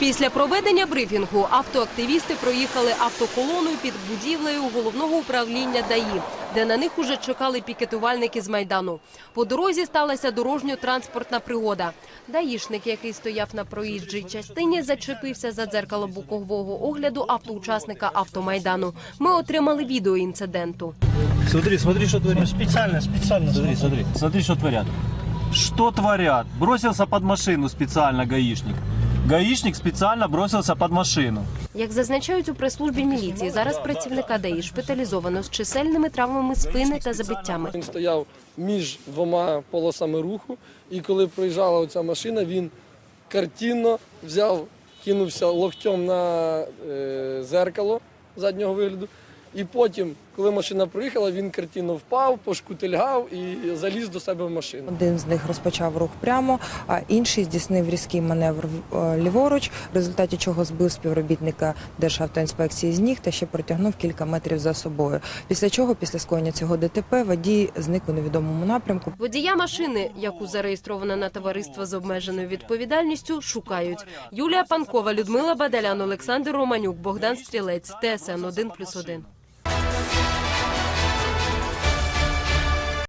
Після проведення брифінгу автоактивісти проїхали автоколоною під будівлею головного управління ДАІ, де на них уже чекали пікетувальники з Майдану. По дорозі сталася дорожньо-транспортна пригода. Даїшник, який стояв на проїжджій частині, зачепився за дзеркало бокового огляду автоучасника автомайдану. Ми отримали відео інциденту. Смотри, смотри, что творят. Специально, специально. Смотри, смотри, смотри, что творят. Что творят? Бросился под машину специально гаишник. Гаишник специально бросился под машину. Як зазначають у прес-службі міліції, зараз працівника ДАІ шпиталізовано з чисельними травмами спини та забиттями. Він стояв між двома полосами руху, і коли проїжджала оця машина, він картинно взяв, кинувся локтем на е, зеркало заднього вигляду. І потім, коли машина проїхала, він картинно впав, пошкутильгав і заліз до себе в машину. Один з них розпочав рух прямо, а інший здійснив різкий маневр в- е, ліворуч, в результаті чого збив співробітника Державтоінспекції з ніг та ще протягнув кілька метрів за собою. Після чого, після скоєння цього ДТП, водій зник у невідомому напрямку. Водія машини, яку зареєстровано на товариство з обмеженою відповідальністю, шукають. Юлія Панкова, Людмила Бадалян, Олександр Романюк, Богдан Стрілець, ТСН 1+,1.